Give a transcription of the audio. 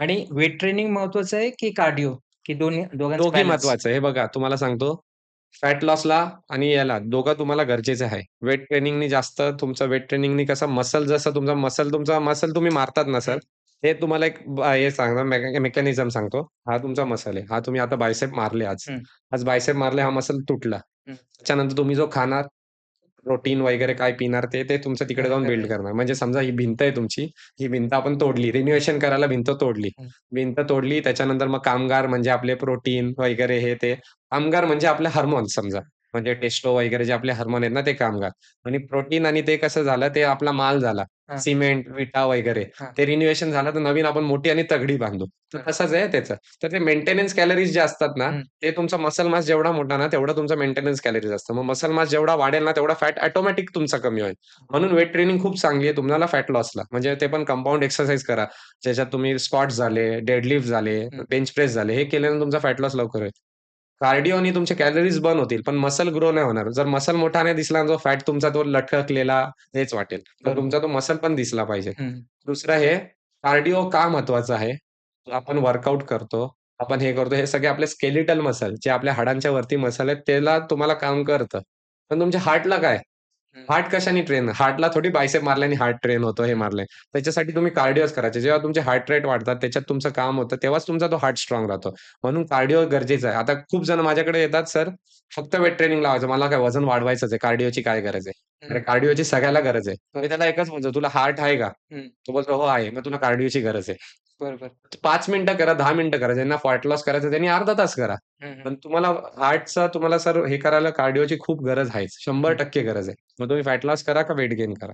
आणि weight training महत्वाचं आहे की कार्डिओ? की दोन्ही दोघांचं दोघी बॅलन्स? महत्वाचं आहे. हे बघा तुम्हाला सांगतो, फॅट लॉसला आणि याला दोघं तुम्हाला गरजेचं आहे. वेट ट्रेनिंगनी जास्त तुमचं वेट ट्रेनिंगनी कसं मसल जसं तुमचा मसल तुमचा मसल तुम्ही मारतात ना सर, हं. तुम्हाला एक ब हे सांगतो मेकॅ मेकॅनिझम सांगतो. हा तुमचा मसल आहे. हा तुम्ही आता बायसेप मारले आज. आज बायसेप मारले हा मसल तुटला. त्याच्यानंतर तुम्ही जो खाणार, प्रोटीन वगैरे काय पिणार ते, ते तुमचं तिकडे जाऊन बिल्ड करणार. म्हणजे समजा ही भिंत आहे तुमची, ही भिंत आपण तोडली, रिनोव्हेशन करायला भिंत तोडली. भिंत तोडली त्याच्यानंतर मग कामगार म्हणजे आपले प्रोटीन वगैरे हे ते. कामगार म्हणजे आपले हार्मोन्स समजा. म्हणजे टेस्टो वगैरे जे आपले हार्मोन आहेत ना ते कामगार. आणि प्रोटीन आणि ते कसं झालं ते आपला माल झाला. हां. सिमेंट, विटा वगैरे. हां. ते रिनोव्हेशन झालं तर नवीन आपण मोठी आणि तगडी बांधू. तर हां. तसंच आहे त्याचं. तर ते मेंटेनन्स कॅलरीज जे असतात ना, हं. ते तुमचा मसल मास जेवढा मोठा ना, तेवढा तुमचा मेंटेनन्स कॅलरीज असतं. मग मसल मास जेवढा वाढेल ना, तेवढा फॅट ऑटोमॅटिक तुमचा कमी होईल. म्हणून वेट ट्रेनिंग खूप चांगली आहे तुम्हाला फॅट लॉसला. म्हणजे ते पण कंपाउंड एक्सरसाइज करा. ज्याच्यात तुम्ही स्क्वॉट्स झाले, डेडलिफ्ट झाले, हं. बेंच प्रेस झाले. हे केल्याने तुमचा फॅट लॉस लवकर होईल. कार्डिओनी तुमचे कॅलरीज बर्न होतील, पण मसल ग्रो नाही होणार. जर मसल मोठा नाही दिसला ना, जो फॅट तुमचा तो लटकलेला हेच वाटेल. तर. तुमचा तो मसल पण दिसला पाहिजे. दुसरं हे कार्डिओ का महत्वाचं आहे? आपण वर्कआउट करतो, आपण हे करतो, हे सगळे आपले स्केलेटल मसल जे आपल्या हाडांच्या वरती मसल आहेत, त्याला तुम्हाला काम करतं. पण तुमच्या हार्टला काय? हार्ट कशाने ट्रेन हार्टला थोडी बायसेप मारल्याने हार्ट ट्रेन होतो, हे मारलंय. त्याच्यासाठी तुम्ही कार्डिओच करायचे. जेव्हा तुमचे हार्ट रेट वाढतात, त्याच्यात तुमचं काम होतं, तेव्हाच तुमचा तो हार्ट स्ट्रॉंग राहतो. म्हणून कार्डिओ गरजेचं आहे. आता खूप जण माझ्याकडे येतात, "सर, फक्त वेट ट्रेनिंग लावायचं. मला काय वजन वाढवायचंच आहे. कार्डिओची काय गरज आहे?" अरे. कार्डिओची सगळ्याला गरज आहे. मी त्याला एकच म्हणतो, "तुला हार्ट आहे का?" तो बोलतो, "हो आहे." मग तुला कार्डिओची गरज आहे. बरोबर. 5 मिनिटं करा, 10 मिनिटं करा. ज्यांना फॅट लॉस करायचं त्यांनी अर्धा तास करा. पण तुम्हाला हार्टचा तुम्हाला सर हे करायला कार्डिओची खूप गरज आहेच. हं. 100% गरज आहे. मग तुम्ही फॅट लॉस करा का वेट गेन करा.